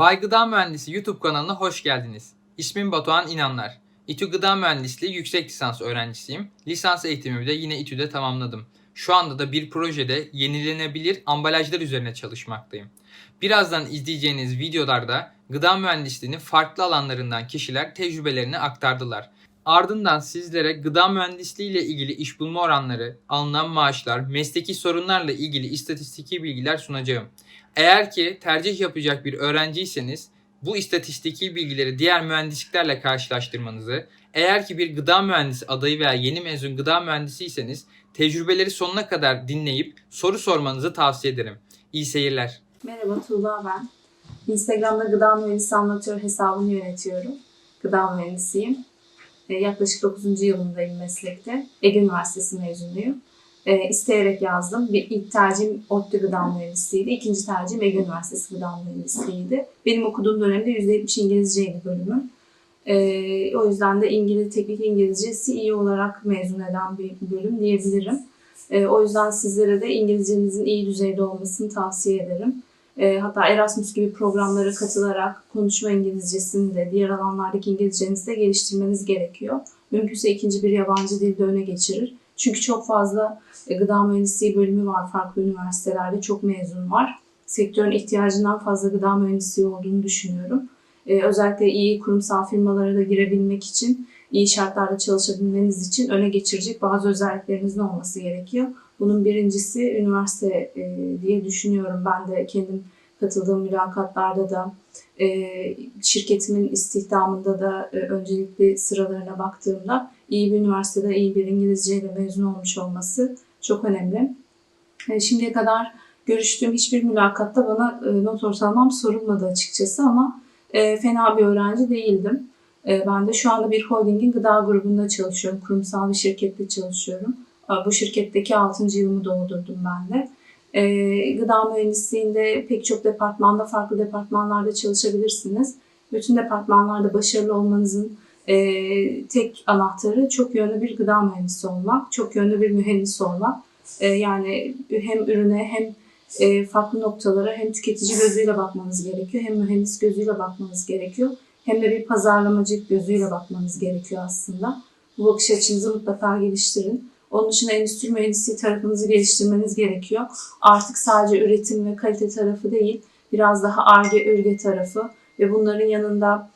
Bay Gıda Mühendisi YouTube kanalına hoş geldiniz. İsmim Batuhan İnanlar. İTÜ Gıda Mühendisliği yüksek lisans öğrencisiyim. Lisans eğitimimi de yine İTÜ'de tamamladım. Şu anda da bir projede yenilenebilir ambalajlar üzerine çalışmaktayım. Birazdan izleyeceğiniz videolarda gıda mühendisliğinin farklı alanlarından kişiler tecrübelerini aktardılar. Ardından sizlere gıda mühendisliği ile ilgili iş bulma oranları, alınan maaşlar, mesleki sorunlarla ilgili istatistiki bilgiler sunacağım. Eğer ki tercih yapacak bir öğrenciyseniz bu istatistiki bilgileri diğer mühendisliklerle karşılaştırmanızı, eğer ki bir gıda mühendisi adayı veya yeni mezun gıda mühendisiyseniz tecrübeleri sonuna kadar dinleyip soru sormanızı tavsiye ederim. İyi seyirler. Merhaba Tuğla ben. Instagram'da gıda mühendisi anlatıyor hesabını yönetiyorum. Gıda mühendisiyim. Ee, yaklaşık 9. yılındayım meslekte. Ege Üniversitesi mezunuyum. Ee, isteyerek yazdım. Bir ilk tercihim ODTÜ Gıda Mühendisliğiydi. İkinci tercihim Ege Üniversitesi Gıda Mühendisliğiydi. Benim okuduğum dönemde %70 İngilizceydi bölümüm. Ee, o yüzden de İngiliz, teknik İngilizcesi iyi olarak mezun eden bir bölüm diyebilirim. Ee, o yüzden sizlere de İngilizcenizin iyi düzeyde olmasını tavsiye ederim. E, hatta Erasmus gibi programlara katılarak konuşma İngilizcesini de diğer alanlardaki İngilizcenizi de geliştirmeniz gerekiyor. Mümkünse ikinci bir yabancı dilde öne geçirir. Çünkü çok fazla e, gıda mühendisliği bölümü var farklı üniversitelerde. Çok mezun var. Sektörün ihtiyacından fazla gıda mühendisliği olduğunu düşünüyorum. E, özellikle iyi kurumsal firmalara da girebilmek için, iyi şartlarda çalışabilmeniz için öne geçirecek bazı özelliklerinizin olması gerekiyor. Bunun birincisi üniversite e, diye düşünüyorum. Ben de kendim katıldığım mülakatlarda da e, şirketimin istihdamında da e, öncelikli sıralarına baktığımda iyi bir üniversitede iyi bir İngilizceyle mezun olmuş olması çok önemli. E, şimdiye kadar görüştüğüm hiçbir mülakatta bana e, not ortalamam sorulmadı açıkçası ama fena bir öğrenci değildim. Ben de şu anda bir holdingin gıda grubunda çalışıyorum. Kurumsal bir şirkette çalışıyorum. Bu şirketteki 6. yılımı doldurdum ben de. E, gıda mühendisliğinde pek çok departmanda, farklı departmanlarda çalışabilirsiniz. Bütün departmanlarda başarılı olmanızın e, tek anahtarı çok yönlü bir gıda mühendisi olmak, çok yönlü bir mühendis olmak. E, yani hem ürüne hem e, farklı noktalara hem tüketici gözüyle bakmanız gerekiyor, hem mühendis gözüyle bakmanız gerekiyor, hem de bir pazarlamacı gözüyle bakmanız gerekiyor aslında. Bu bakış açınızı mutlaka geliştirin. Onun dışında endüstri mühendisliği tarafınızı geliştirmeniz gerekiyor. Artık sadece üretim ve kalite tarafı değil, biraz daha ARGE, ÖRGE tarafı ve bunların yanında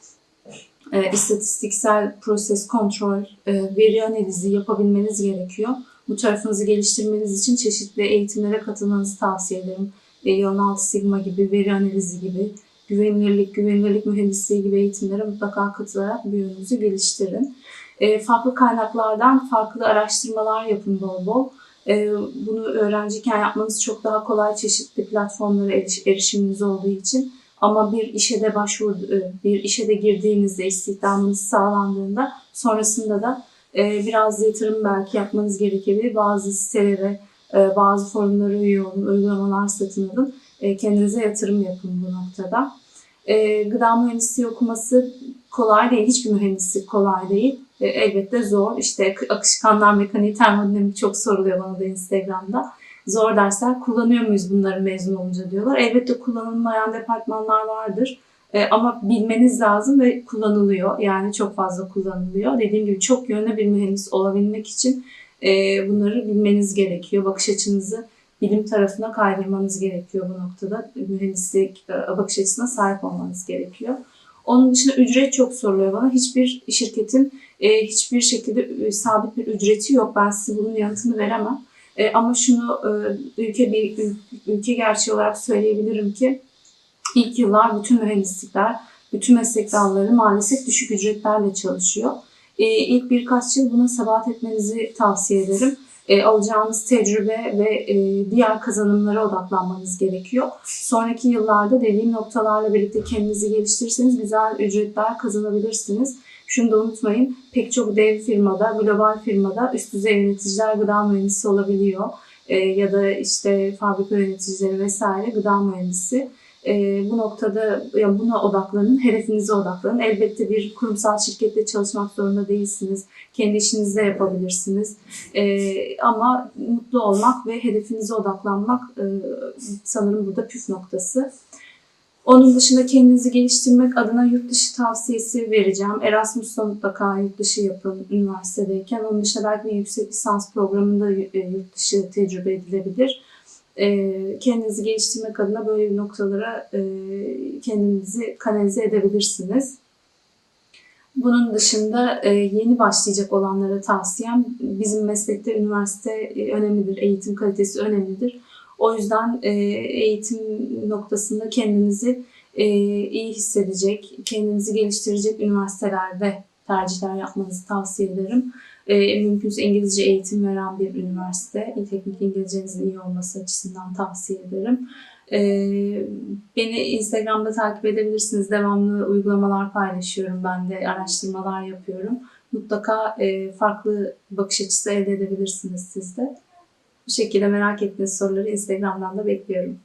e, istatistiksel proses kontrol, e, veri analizi yapabilmeniz gerekiyor. Bu tarafınızı geliştirmeniz için çeşitli eğitimlere katılmanızı tavsiye ederim. E, Altı Sigma gibi, veri analizi gibi, güvenilirlik, güvenilirlik mühendisliği gibi eğitimlere mutlaka katılarak bu yönünüzü geliştirin. E, farklı kaynaklardan farklı araştırmalar yapın bol bol. E, bunu öğrenciyken yapmanız çok daha kolay çeşitli platformlara eriş, erişiminiz olduğu için. Ama bir işe de başvur, e, bir işe de girdiğinizde istihdamınız sağlandığında sonrasında da e, biraz yatırım belki yapmanız gerekebilir. Bazı sitelere, e, bazı forumlara üye olun, uygulamalar satın alın. E, kendinize yatırım yapın bu noktada. E, gıda mühendisliği okuması kolay değil. Hiçbir mühendislik kolay değil. E, elbette zor. İşte akışkanlar mekaniği, termodinamik çok soruluyor bana da Instagram'da. Zor dersler kullanıyor muyuz bunları mezun olunca diyorlar. Elbette kullanılmayan departmanlar vardır. E, ama bilmeniz lazım ve kullanılıyor. Yani çok fazla kullanılıyor. Dediğim gibi çok yönlü bir mühendis olabilmek için e, bunları bilmeniz gerekiyor. Bakış açınızı bilim tarafına kaydırmanız gerekiyor bu noktada. Mühendislik e, bakış açısına sahip olmanız gerekiyor. Onun dışında ücret çok soruluyor bana. Hiçbir şirketin e, hiçbir şekilde e, sabit bir ücreti yok. Ben size bunun yanıtını veremem. E, ama şunu e, ülke bir ülke gerçeği olarak söyleyebilirim ki ilk yıllar bütün mühendislikler, bütün meslek dalları maalesef düşük ücretlerle çalışıyor. E, ilk birkaç yıl buna sebat etmenizi tavsiye ederim. E, alacağınız tecrübe ve e, diğer kazanımlara odaklanmanız gerekiyor. Sonraki yıllarda dediğim noktalarla birlikte kendinizi geliştirirseniz güzel ücretler kazanabilirsiniz. Şunu da unutmayın, pek çok dev firmada, global firmada üst düzey yöneticiler gıda mühendisi olabiliyor. E, ya da işte fabrika yöneticileri vesaire gıda mühendisi. E, bu noktada yani buna odaklanın, hedefinize odaklanın. Elbette bir kurumsal şirkette çalışmak zorunda değilsiniz. Kendi işinizde yapabilirsiniz. E, ama mutlu olmak ve hedefinize odaklanmak e, sanırım burada püf noktası. Onun dışında kendinizi geliştirmek adına yurt dışı tavsiyesi vereceğim. Erasmus'ta mutlaka yurt dışı yapın üniversitedeyken. Onun dışında belki bir yüksek lisans programında e, yurt dışı tecrübe edilebilir. E, Kendinizi geliştirmek adına böyle bir noktalara e, kendinizi kanalize edebilirsiniz. Bunun dışında e, yeni başlayacak olanlara tavsiyem bizim meslekte üniversite önemlidir, eğitim kalitesi önemlidir. O yüzden eğitim noktasında kendinizi iyi hissedecek, kendinizi geliştirecek üniversitelerde tercihler yapmanızı tavsiye ederim. E, mümkünse İngilizce eğitim veren bir üniversite, teknik İngilizcenizin iyi olması açısından tavsiye ederim. E, beni Instagram'da takip edebilirsiniz. Devamlı uygulamalar paylaşıyorum ben de, araştırmalar yapıyorum. Mutlaka e, farklı bakış açısı elde edebilirsiniz siz de. Bu şekilde merak ettiğiniz soruları Instagram'dan da bekliyorum.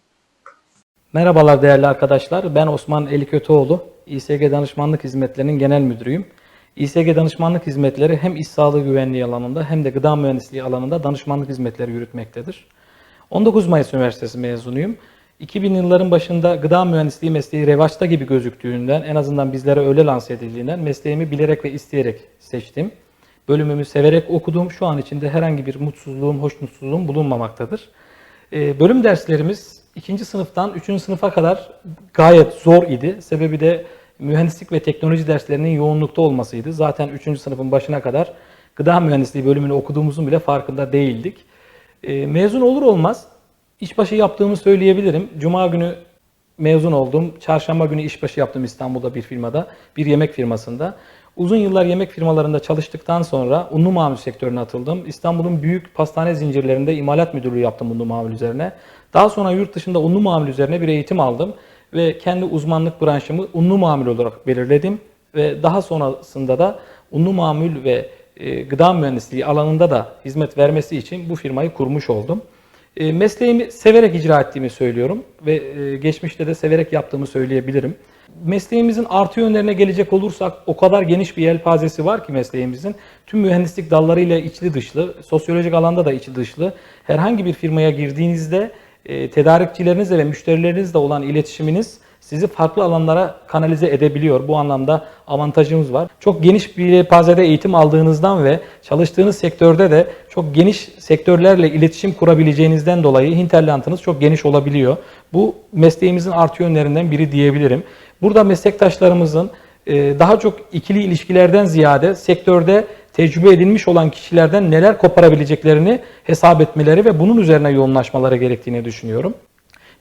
Merhabalar değerli arkadaşlar. Ben Osman Elikötüoğlu. İSG Danışmanlık Hizmetlerinin genel müdürüyüm. İSG Danışmanlık Hizmetleri hem iş sağlığı güvenliği alanında hem de gıda mühendisliği alanında danışmanlık hizmetleri yürütmektedir. 19 Mayıs Üniversitesi mezunuyum. 2000 yılların başında gıda mühendisliği mesleği revaçta gibi gözüktüğünden, en azından bizlere öyle lanse edildiğinden mesleğimi bilerek ve isteyerek seçtim. Bölümümü severek okudum. Şu an içinde herhangi bir mutsuzluğum, hoşnutsuzluğum bulunmamaktadır. Ee, bölüm derslerimiz ikinci sınıftan üçüncü sınıfa kadar gayet zor idi. Sebebi de mühendislik ve teknoloji derslerinin yoğunlukta olmasıydı. Zaten üçüncü sınıfın başına kadar gıda mühendisliği bölümünü okuduğumuzun bile farkında değildik. Ee, mezun olur olmaz işbaşı yaptığımı söyleyebilirim. Cuma günü mezun oldum. Çarşamba günü işbaşı yaptım İstanbul'da bir firmada, bir yemek firmasında. Uzun yıllar yemek firmalarında çalıştıktan sonra unlu mamul sektörüne atıldım. İstanbul'un büyük pastane zincirlerinde imalat müdürlüğü yaptım unlu mamul üzerine. Daha sonra yurt dışında unlu mamul üzerine bir eğitim aldım ve kendi uzmanlık branşımı unlu mamul olarak belirledim ve daha sonrasında da unlu mamul ve e, gıda mühendisliği alanında da hizmet vermesi için bu firmayı kurmuş oldum. E, mesleğimi severek icra ettiğimi söylüyorum ve e, geçmişte de severek yaptığımı söyleyebilirim. Mesleğimizin artı yönlerine gelecek olursak o kadar geniş bir yelpazesi var ki mesleğimizin. Tüm mühendislik dallarıyla içli dışlı, sosyolojik alanda da içli dışlı. Herhangi bir firmaya girdiğinizde e, tedarikçilerinizle ve müşterilerinizle olan iletişiminiz sizi farklı alanlara kanalize edebiliyor. Bu anlamda avantajımız var. Çok geniş bir yelpazede eğitim aldığınızdan ve çalıştığınız sektörde de çok geniş sektörlerle iletişim kurabileceğinizden dolayı hinterlandınız çok geniş olabiliyor. Bu mesleğimizin artı yönlerinden biri diyebilirim. Burada meslektaşlarımızın e, daha çok ikili ilişkilerden ziyade sektörde tecrübe edilmiş olan kişilerden neler koparabileceklerini hesap etmeleri ve bunun üzerine yoğunlaşmaları gerektiğini düşünüyorum.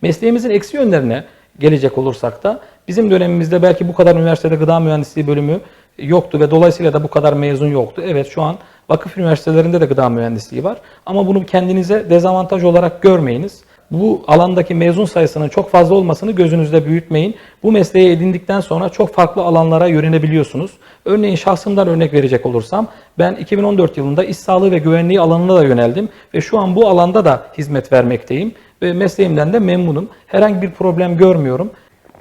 Mesleğimizin eksi yönlerine gelecek olursak da bizim dönemimizde belki bu kadar üniversitede gıda mühendisliği bölümü yoktu ve dolayısıyla da bu kadar mezun yoktu. Evet şu an vakıf üniversitelerinde de gıda mühendisliği var ama bunu kendinize dezavantaj olarak görmeyiniz. Bu alandaki mezun sayısının çok fazla olmasını gözünüzde büyütmeyin. Bu mesleği edindikten sonra çok farklı alanlara yönelebiliyorsunuz. Örneğin şahsımdan örnek verecek olursam ben 2014 yılında iş sağlığı ve güvenliği alanına da yöneldim ve şu an bu alanda da hizmet vermekteyim ve mesleğimden de memnunum. Herhangi bir problem görmüyorum.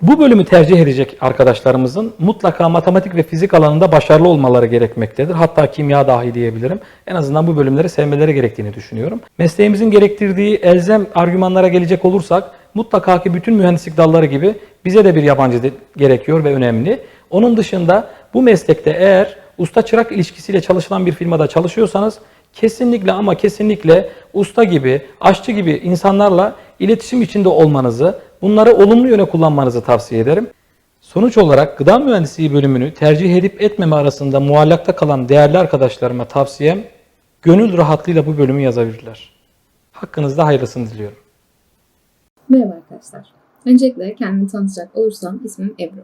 Bu bölümü tercih edecek arkadaşlarımızın mutlaka matematik ve fizik alanında başarılı olmaları gerekmektedir. Hatta kimya dahi diyebilirim. En azından bu bölümleri sevmeleri gerektiğini düşünüyorum. Mesleğimizin gerektirdiği elzem argümanlara gelecek olursak mutlaka ki bütün mühendislik dalları gibi bize de bir yabancı dil gerekiyor ve önemli. Onun dışında bu meslekte eğer usta çırak ilişkisiyle çalışılan bir firmada çalışıyorsanız kesinlikle ama kesinlikle usta gibi, aşçı gibi insanlarla iletişim içinde olmanızı, bunları olumlu yöne kullanmanızı tavsiye ederim. Sonuç olarak gıda mühendisliği bölümünü tercih edip etmeme arasında muallakta kalan değerli arkadaşlarıma tavsiyem gönül rahatlığıyla bu bölümü yazabilirler. Hakkınızda hayırlısını diliyorum. Merhaba arkadaşlar. Öncelikle kendimi tanıtacak olursam ismim Ebru.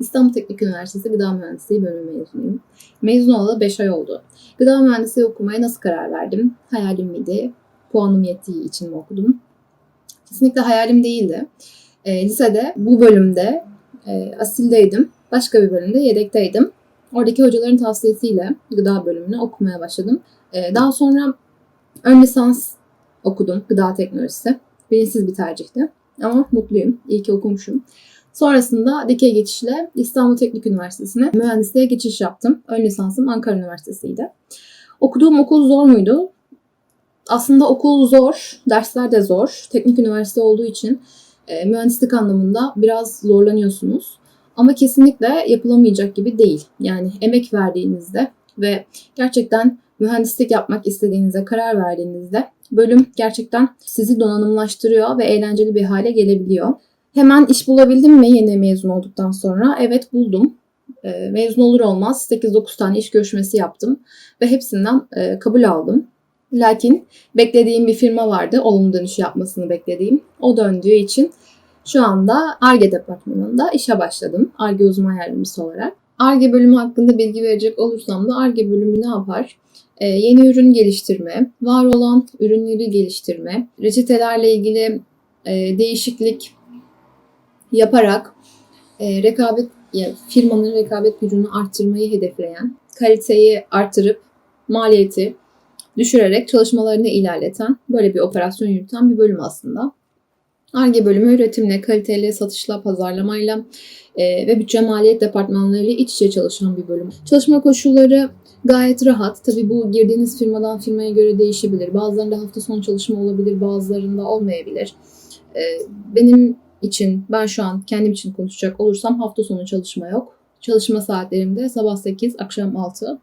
İstanbul Teknik Üniversitesi Gıda Mühendisliği bölümü mezunuyum. Mezun olalı 5 ay oldu. Gıda mühendisliği okumaya nasıl karar verdim? Hayalim miydi? Puanım yettiği için mi okudum? Kesinlikle hayalim değildi. E, lisede bu bölümde e, asildeydim. Başka bir bölümde yedekteydim. Oradaki hocaların tavsiyesiyle gıda bölümünü okumaya başladım. E, daha sonra ön lisans okudum gıda teknolojisi. Bilinçsiz bir tercihti. Ama mutluyum. İyi ki okumuşum. Sonrasında dikey geçişle İstanbul Teknik Üniversitesi'ne mühendisliğe geçiş yaptım. Ön lisansım Ankara Üniversitesi'ydi. Okuduğum okul zor muydu? Aslında okul zor, dersler de zor. Teknik üniversite olduğu için e, mühendislik anlamında biraz zorlanıyorsunuz. Ama kesinlikle yapılamayacak gibi değil. Yani emek verdiğinizde ve gerçekten mühendislik yapmak istediğinize karar verdiğinizde bölüm gerçekten sizi donanımlaştırıyor ve eğlenceli bir hale gelebiliyor. Hemen iş bulabildim mi yeni mezun olduktan sonra? Evet buldum. E, mezun olur olmaz 8-9 tane iş görüşmesi yaptım ve hepsinden e, kabul aldım. Lakin beklediğim bir firma vardı, olumlu dönüş yapmasını beklediğim. O döndüğü için şu anda ARGE departmanında işe başladım. ARGE uzman yardımcısı olarak. ARGE bölümü hakkında bilgi verecek olursam da ARGE bölümü ne yapar? Ee, yeni ürün geliştirme, var olan ürünleri geliştirme, reçetelerle ilgili e, değişiklik yaparak e, rekabet ya, firmanın rekabet gücünü arttırmayı hedefleyen, kaliteyi arttırıp maliyeti düşürerek çalışmalarını ilerleten, böyle bir operasyon yürüten bir bölüm aslında. ARGE bölümü üretimle, kaliteyle, satışla, pazarlamayla e, ve bütçe maliyet departmanlarıyla iç içe çalışan bir bölüm. Çalışma koşulları gayet rahat. Tabii bu girdiğiniz firmadan firmaya göre değişebilir. Bazılarında hafta sonu çalışma olabilir, bazılarında olmayabilir. E, benim için, ben şu an kendim için konuşacak olursam hafta sonu çalışma yok. Çalışma saatlerimde sabah 8, akşam 6.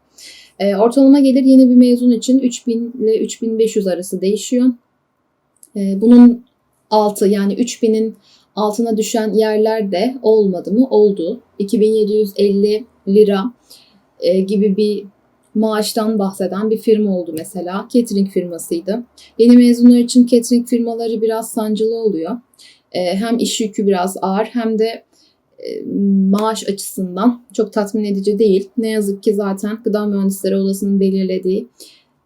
E, ortalama gelir yeni bir mezun için 3000 ile 3500 arası değişiyor. E, bunun altı yani 3000'in altına düşen yerler de olmadı mı? Oldu. 2750 lira e, gibi bir maaştan bahseden bir firma oldu mesela. Catering firmasıydı. Yeni mezunlar için catering firmaları biraz sancılı oluyor. E, hem iş yükü biraz ağır hem de maaş açısından çok tatmin edici değil. Ne yazık ki zaten Gıda Mühendisleri Odası'nın belirlediği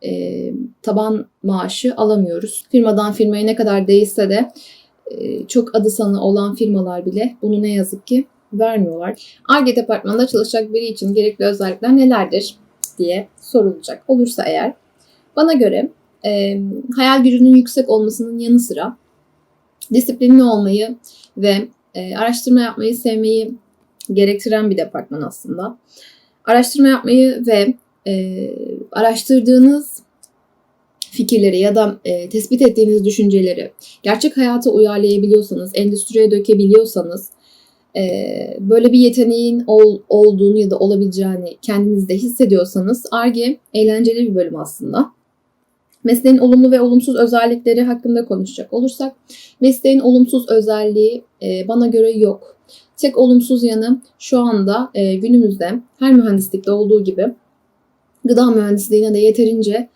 e, taban maaşı alamıyoruz. Firmadan firmaya ne kadar değişse de e, çok adı sanı olan firmalar bile bunu ne yazık ki vermiyorlar. ARGE departmanında çalışacak biri için gerekli özellikler nelerdir diye sorulacak olursa eğer bana göre e, hayal gücünün yüksek olmasının yanı sıra disiplinli olmayı ve e, araştırma yapmayı sevmeyi gerektiren bir departman aslında. Araştırma yapmayı ve e, araştırdığınız fikirleri ya da e, tespit ettiğiniz düşünceleri gerçek hayata uyarlayabiliyorsanız, endüstriye dökebiliyorsanız, e, böyle bir yeteneğin ol, olduğunu ya da olabileceğini kendinizde hissediyorsanız ARGE eğlenceli bir bölüm aslında. Mesleğin olumlu ve olumsuz özellikleri hakkında konuşacak olursak, mesleğin olumsuz özelliği e, bana göre yok. Tek olumsuz yanı şu anda e, günümüzde her mühendislikte olduğu gibi gıda mühendisliğine de yeterince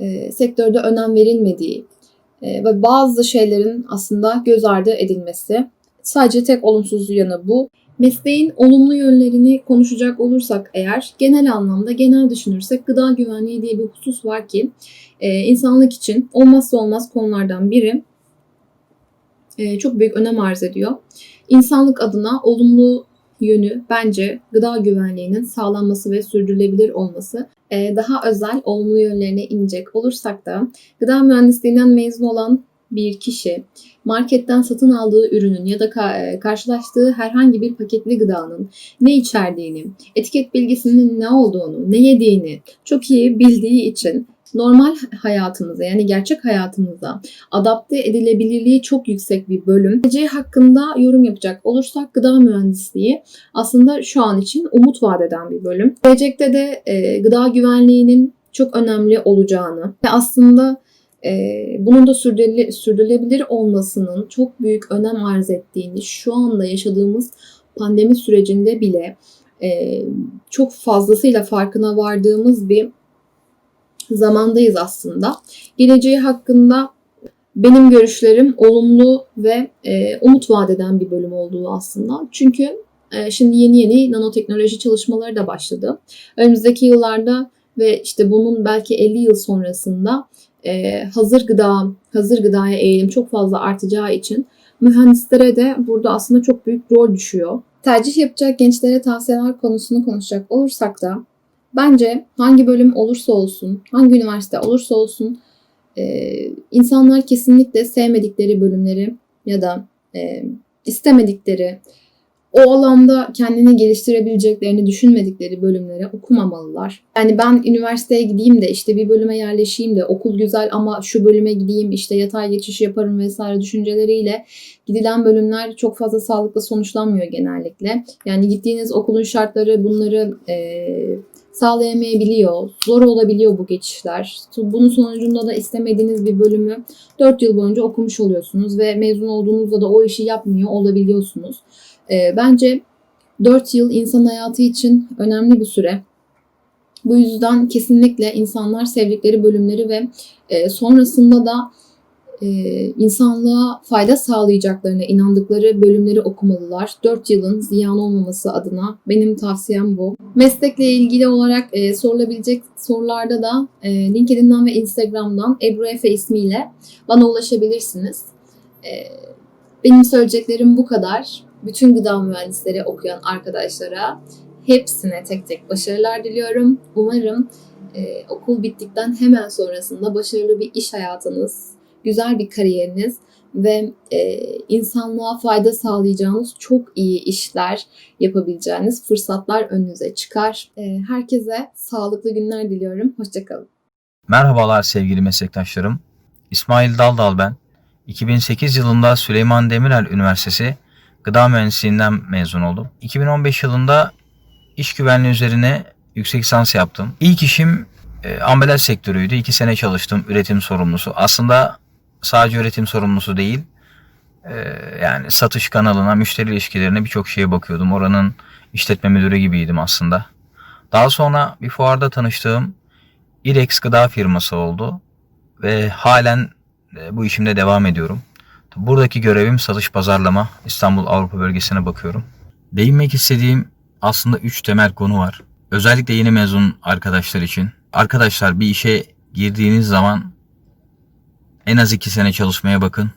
e, sektörde önem verilmediği ve bazı şeylerin aslında göz ardı edilmesi. Sadece tek olumsuz yanı bu. Mesleğin olumlu yönlerini konuşacak olursak eğer genel anlamda genel düşünürsek gıda güvenliği diye bir husus var ki e, insanlık için olmazsa olmaz konulardan biri e, çok büyük önem arz ediyor. İnsanlık adına olumlu yönü bence gıda güvenliğinin sağlanması ve sürdürülebilir olması. Ee, daha özel olumlu yönlerine inecek olursak da gıda mühendisliğinden mezun olan bir kişi marketten satın aldığı ürünün ya da e, karşılaştığı herhangi bir paketli gıdanın ne içerdiğini, etiket bilgisinin ne olduğunu, ne yediğini çok iyi bildiği için normal hayatımıza yani gerçek hayatımıza adapte edilebilirliği çok yüksek bir bölüm. Geleceği hakkında yorum yapacak olursak gıda mühendisliği aslında şu an için umut vaat eden bir bölüm. Gelecekte de e, gıda güvenliğinin çok önemli olacağını ve aslında bunun da sürdürüle- sürdürülebilir olmasının çok büyük önem arz ettiğini şu anda yaşadığımız pandemi sürecinde bile e, çok fazlasıyla farkına vardığımız bir zamandayız aslında. Geleceği hakkında benim görüşlerim olumlu ve e, umut vaat eden bir bölüm olduğu aslında. Çünkü e, şimdi yeni yeni nanoteknoloji çalışmaları da başladı. Önümüzdeki yıllarda ve işte bunun belki 50 yıl sonrasında e, hazır gıda, hazır gıdaya eğilim çok fazla artacağı için mühendislere de burada aslında çok büyük rol düşüyor. Tercih yapacak gençlere tavsiyeler konusunu konuşacak olursak da bence hangi bölüm olursa olsun, hangi üniversite olursa olsun e, insanlar kesinlikle sevmedikleri bölümleri ya da e, istemedikleri, o alanda kendini geliştirebileceklerini düşünmedikleri bölümleri okumamalılar. Yani ben üniversiteye gideyim de işte bir bölüme yerleşeyim de okul güzel ama şu bölüme gideyim işte yatay geçiş yaparım vesaire düşünceleriyle gidilen bölümler çok fazla sağlıklı sonuçlanmıyor genellikle. Yani gittiğiniz okulun şartları bunları e, sağlayamayabiliyor. Zor olabiliyor bu geçişler. Bunun sonucunda da istemediğiniz bir bölümü 4 yıl boyunca okumuş oluyorsunuz ve mezun olduğunuzda da o işi yapmıyor olabiliyorsunuz. E, bence 4 yıl insan hayatı için önemli bir süre. Bu yüzden kesinlikle insanlar sevdikleri bölümleri ve e, sonrasında da e, insanlığa fayda sağlayacaklarına inandıkları bölümleri okumalılar. 4 yılın ziyan olmaması adına benim tavsiyem bu. Meslekle ilgili olarak e, sorulabilecek sorularda da e, LinkedIn'den ve Instagram'dan Ebru Efe ismiyle bana ulaşabilirsiniz. E, benim söyleyeceklerim bu kadar. Bütün gıda mühendisleri okuyan arkadaşlara hepsine tek tek başarılar diliyorum. Umarım e, okul bittikten hemen sonrasında başarılı bir iş hayatınız, güzel bir kariyeriniz ve e, insanlığa fayda sağlayacağınız çok iyi işler yapabileceğiniz fırsatlar önünüze çıkar. E, herkese sağlıklı günler diliyorum. Hoşçakalın. Merhabalar sevgili meslektaşlarım. İsmail Daldal ben. 2008 yılında Süleyman Demirel Üniversitesi Gıda Mühendisliğinden mezun oldum. 2015 yılında iş güvenliği üzerine yüksek lisans yaptım. İlk işim e, ambalaj sektörüydü. 2 sene çalıştım üretim sorumlusu. Aslında sadece üretim sorumlusu değil. e, yani satış kanalına, müşteri ilişkilerine birçok şeye bakıyordum. Oranın işletme müdürü gibiydim aslında. Daha sonra bir fuarda tanıştığım İrex gıda firması oldu ve halen e, bu işimde devam ediyorum. Buradaki görevim satış pazarlama İstanbul Avrupa bölgesine bakıyorum. Değinmek istediğim aslında 3 temel konu var. Özellikle yeni mezun arkadaşlar için. Arkadaşlar bir işe girdiğiniz zaman en az 2 sene çalışmaya bakın.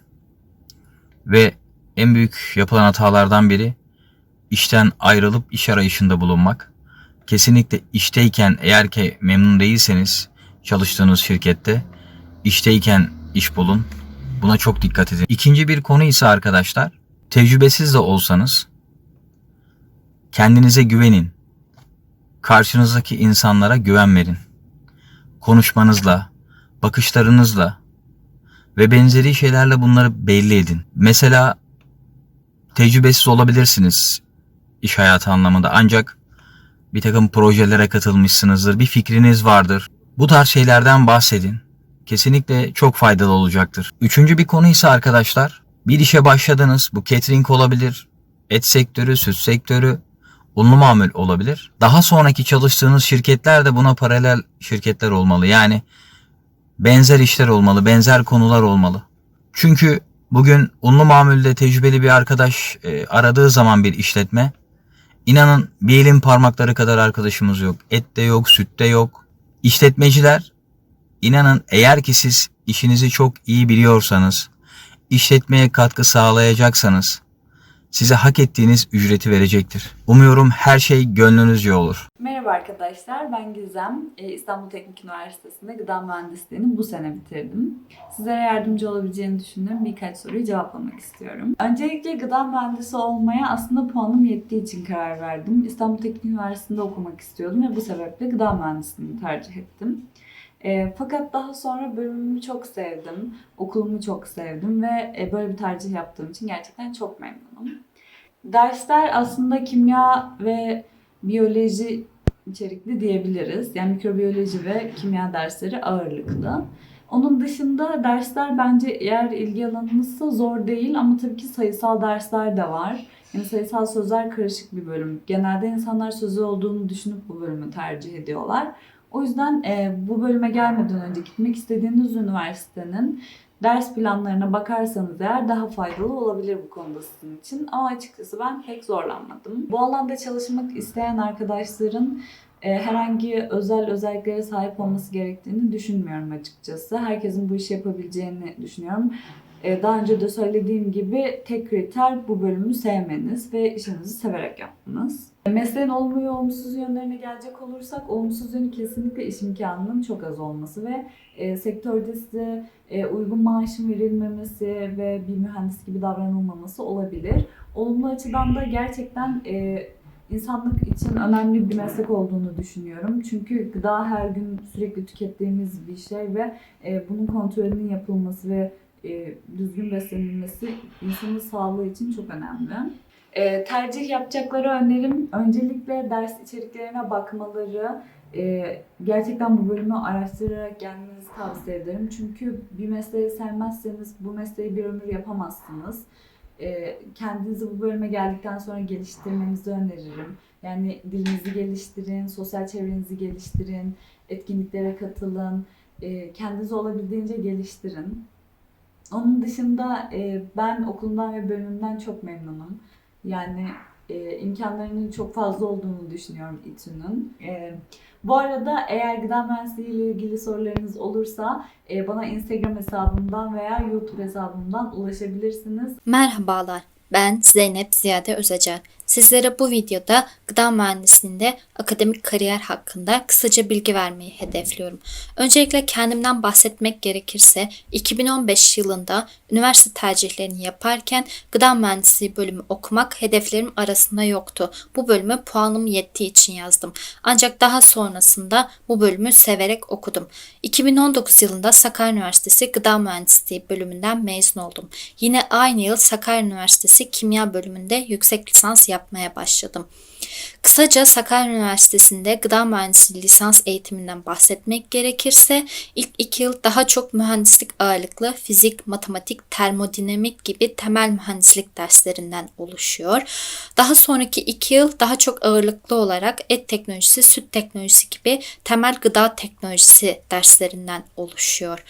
Ve en büyük yapılan hatalardan biri işten ayrılıp iş arayışında bulunmak. Kesinlikle işteyken eğer ki memnun değilseniz çalıştığınız şirkette işteyken iş bulun. Buna çok dikkat edin. İkinci bir konu ise arkadaşlar tecrübesiz de olsanız kendinize güvenin. Karşınızdaki insanlara güven verin. Konuşmanızla, bakışlarınızla ve benzeri şeylerle bunları belli edin. Mesela tecrübesiz olabilirsiniz iş hayatı anlamında ancak bir takım projelere katılmışsınızdır, bir fikriniz vardır. Bu tarz şeylerden bahsedin. Kesinlikle çok faydalı olacaktır. Üçüncü bir konu ise arkadaşlar, bir işe başladınız. Bu catering olabilir, et sektörü, süt sektörü, unlu mamul olabilir. Daha sonraki çalıştığınız şirketler de buna paralel şirketler olmalı. Yani benzer işler olmalı, benzer konular olmalı. Çünkü bugün unlu mamulde tecrübeli bir arkadaş e, aradığı zaman bir işletme İnanın bir elin parmakları kadar arkadaşımız yok. Et de yok, süt de yok. İşletmeciler inanın eğer ki siz işinizi çok iyi biliyorsanız, işletmeye katkı sağlayacaksanız size hak ettiğiniz ücreti verecektir. Umuyorum her şey gönlünüzce olur. Merhaba arkadaşlar, ben Gizem. Ee, İstanbul Teknik Üniversitesi'nde gıda mühendisliğini bu sene bitirdim. Sizlere yardımcı olabileceğini düşündüğüm birkaç soruyu cevaplamak istiyorum. Öncelikle gıda mühendisi olmaya aslında puanım yettiği için karar verdim. İstanbul Teknik Üniversitesi'nde okumak istiyordum ve bu sebeple gıda mühendisliğini tercih ettim. E, fakat daha sonra bölümümü çok sevdim, okulumu çok sevdim ve e, böyle bir tercih yaptığım için gerçekten çok memnunum. Dersler aslında kimya ve biyoloji içerikli diyebiliriz. Yani mikrobiyoloji ve kimya dersleri ağırlıklı. Onun dışında dersler bence eğer ilgi alanınızsa zor değil ama tabii ki sayısal dersler de var. Yani sayısal sözler karışık bir bölüm. Genelde insanlar sözü olduğunu düşünüp bu bölümü tercih ediyorlar. O yüzden e, bu bölüme gelmeden önce gitmek istediğiniz üniversitenin ders planlarına bakarsanız eğer daha faydalı olabilir bu konuda sizin için. Ama açıkçası ben pek zorlanmadım. Bu alanda çalışmak isteyen arkadaşların e, herhangi özel özelliklere sahip olması gerektiğini düşünmüyorum açıkçası. Herkesin bu işi yapabileceğini düşünüyorum. E, daha önce de söylediğim gibi tek kriter bu bölümü sevmeniz ve işinizi severek yapmanız. Mesleğin olumlu olumsuz yönlerine gelecek olursak olumsuz yönü kesinlikle iş imkanının çok az olması ve e, sektörde size e, uygun maaşın verilmemesi ve bir mühendis gibi davranılmaması olabilir. Olumlu açıdan da gerçekten e, insanlık için önemli bir meslek olduğunu düşünüyorum. Çünkü gıda her gün sürekli tükettiğimiz bir şey ve e, bunun kontrolünün yapılması ve e, düzgün beslenilmesi insanın sağlığı için çok önemli. E, tercih yapacakları önerim öncelikle ders içeriklerine bakmaları, e, gerçekten bu bölümü araştırarak gelmenizi tavsiye ederim. Çünkü bir mesleği sevmezseniz bu mesleği bir ömür yapamazsınız. E, kendinizi bu bölüme geldikten sonra geliştirmenizi öneririm. Yani dilinizi geliştirin, sosyal çevrenizi geliştirin, etkinliklere katılın, e, kendinizi olabildiğince geliştirin. Onun dışında e, ben okulumdan ve bölümümden çok memnunum. Yani e, imkanlarının çok fazla olduğunu düşünüyorum İTÜ'nün. E, bu arada eğer gıda mühendisliği ile ilgili sorularınız olursa e, bana Instagram hesabımdan veya YouTube hesabımdan ulaşabilirsiniz. Merhabalar, ben Zeynep Ziyade Özacar. Sizlere bu videoda gıda mühendisliğinde akademik kariyer hakkında kısaca bilgi vermeyi hedefliyorum. Öncelikle kendimden bahsetmek gerekirse 2015 yılında üniversite tercihlerini yaparken gıda mühendisliği bölümü okumak hedeflerim arasında yoktu. Bu bölümü puanım yettiği için yazdım. Ancak daha sonrasında bu bölümü severek okudum. 2019 yılında Sakarya Üniversitesi Gıda Mühendisliği bölümünden mezun oldum. Yine aynı yıl Sakarya Üniversitesi Kimya bölümünde yüksek lisans yapmaya başladım. Kısaca Sakarya Üniversitesi'nde gıda mühendisliği lisans eğitiminden bahsetmek gerekirse ilk iki yıl daha çok mühendislik ağırlıklı fizik, matematik, termodinamik gibi temel mühendislik derslerinden oluşuyor. Daha sonraki iki yıl daha çok ağırlıklı olarak et teknolojisi, süt teknolojisi gibi temel gıda teknolojisi derslerinden oluşuyor.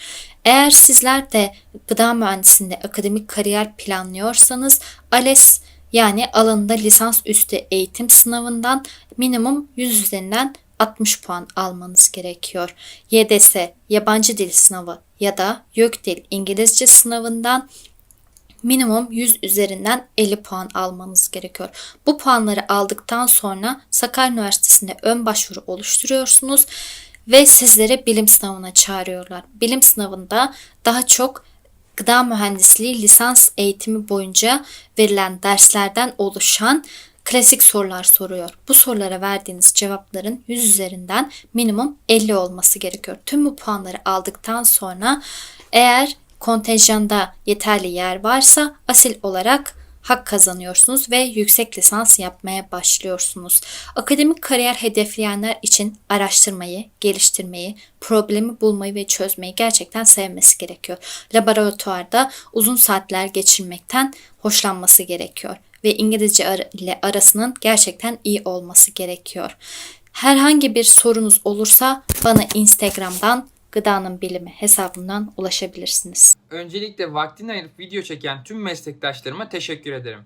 Eğer sizler de gıda mühendisliğinde akademik kariyer planlıyorsanız ALES yani alanında lisans üstü eğitim sınavından minimum 100 üzerinden 60 puan almanız gerekiyor. YDS yabancı dil sınavı ya da YÖKDİL İngilizce sınavından minimum 100 üzerinden 50 puan almanız gerekiyor. Bu puanları aldıktan sonra Sakarya Üniversitesi'nde ön başvuru oluşturuyorsunuz ve sizleri bilim sınavına çağırıyorlar. Bilim sınavında daha çok gıda mühendisliği lisans eğitimi boyunca verilen derslerden oluşan klasik sorular soruyor. Bu sorulara verdiğiniz cevapların 100 üzerinden minimum 50 olması gerekiyor. Tüm bu puanları aldıktan sonra eğer kontenjanda yeterli yer varsa asil olarak hak kazanıyorsunuz ve yüksek lisans yapmaya başlıyorsunuz. Akademik kariyer hedefleyenler için araştırmayı, geliştirmeyi, problemi bulmayı ve çözmeyi gerçekten sevmesi gerekiyor. Laboratuvarda uzun saatler geçirmekten hoşlanması gerekiyor ve İngilizce ile arasının gerçekten iyi olması gerekiyor. Herhangi bir sorunuz olursa bana Instagram'dan Gıdanın Bilimi hesabından ulaşabilirsiniz. Öncelikle vaktini ayırıp video çeken tüm meslektaşlarıma teşekkür ederim.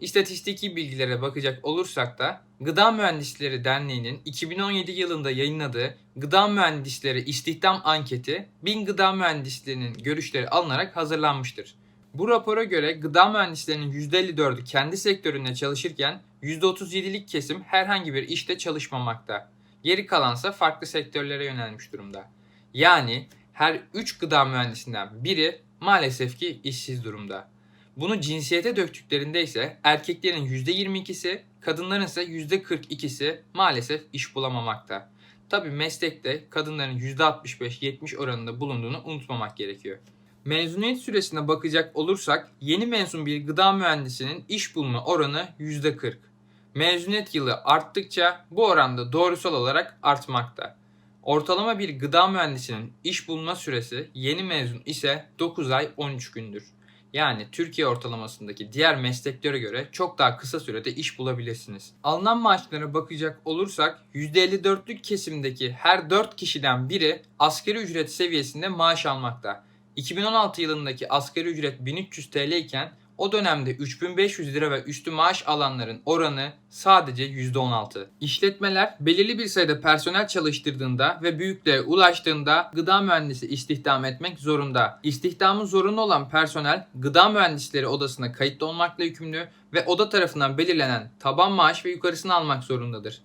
İstatistiki bilgilere bakacak olursak da Gıda Mühendisleri Derneği'nin 2017 yılında yayınladığı Gıda Mühendisleri İstihdam Anketi 1000 gıda mühendislerinin görüşleri alınarak hazırlanmıştır. Bu rapora göre gıda mühendislerinin %54'ü kendi sektöründe çalışırken %37'lik kesim herhangi bir işte çalışmamakta. Geri kalansa farklı sektörlere yönelmiş durumda. Yani her 3 gıda mühendisinden biri maalesef ki işsiz durumda. Bunu cinsiyete döktüklerinde ise erkeklerin %22'si, kadınların ise %42'si maalesef iş bulamamakta. Tabi meslekte kadınların %65-70 oranında bulunduğunu unutmamak gerekiyor. Mezuniyet süresine bakacak olursak yeni mezun bir gıda mühendisinin iş bulma oranı %40. Mezuniyet yılı arttıkça bu oranda doğrusal olarak artmakta. Ortalama bir gıda mühendisinin iş bulma süresi yeni mezun ise 9 ay 13 gündür. Yani Türkiye ortalamasındaki diğer mesleklere göre çok daha kısa sürede iş bulabilirsiniz. Alınan maaşlara bakacak olursak %54'lük kesimdeki her 4 kişiden biri asgari ücret seviyesinde maaş almakta. 2016 yılındaki asgari ücret 1300 TL iken o dönemde 3500 lira ve üstü maaş alanların oranı sadece %16. İşletmeler belirli bir sayıda personel çalıştırdığında ve büyüklüğe ulaştığında gıda mühendisi istihdam etmek zorunda. İstihdamı zorunlu olan personel gıda mühendisleri odasına kayıtlı olmakla yükümlü ve oda tarafından belirlenen taban maaş ve yukarısını almak zorundadır.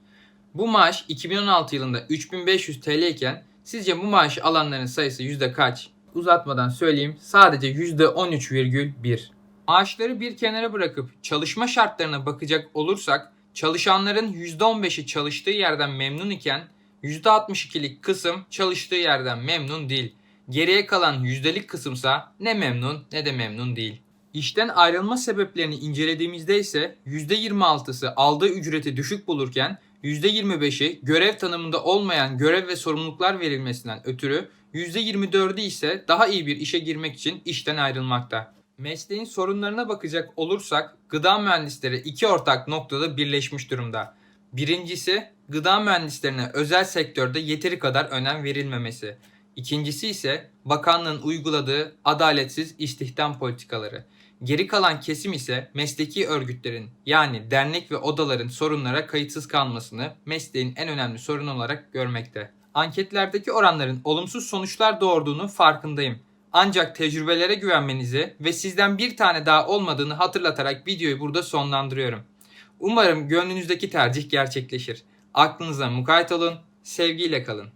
Bu maaş 2016 yılında 3500 TL iken sizce bu maaşı alanların sayısı yüzde kaç? Uzatmadan söyleyeyim sadece %13,1. Maaşları bir kenara bırakıp çalışma şartlarına bakacak olursak çalışanların %15'i çalıştığı yerden memnun iken %62'lik kısım çalıştığı yerden memnun değil. Geriye kalan yüzdelik kısımsa ne memnun ne de memnun değil. İşten ayrılma sebeplerini incelediğimizde ise %26'sı aldığı ücreti düşük bulurken %25'i görev tanımında olmayan görev ve sorumluluklar verilmesinden ötürü %24'ü ise daha iyi bir işe girmek için işten ayrılmakta. Mesleğin sorunlarına bakacak olursak gıda mühendisleri iki ortak noktada birleşmiş durumda. Birincisi gıda mühendislerine özel sektörde yeteri kadar önem verilmemesi. İkincisi ise bakanlığın uyguladığı adaletsiz istihdam politikaları. Geri kalan kesim ise mesleki örgütlerin yani dernek ve odaların sorunlara kayıtsız kalmasını mesleğin en önemli sorunu olarak görmekte. Anketlerdeki oranların olumsuz sonuçlar doğurduğunu farkındayım. Ancak tecrübelere güvenmenizi ve sizden bir tane daha olmadığını hatırlatarak videoyu burada sonlandırıyorum. Umarım gönlünüzdeki tercih gerçekleşir. Aklınıza mukayyet olun, sevgiyle kalın.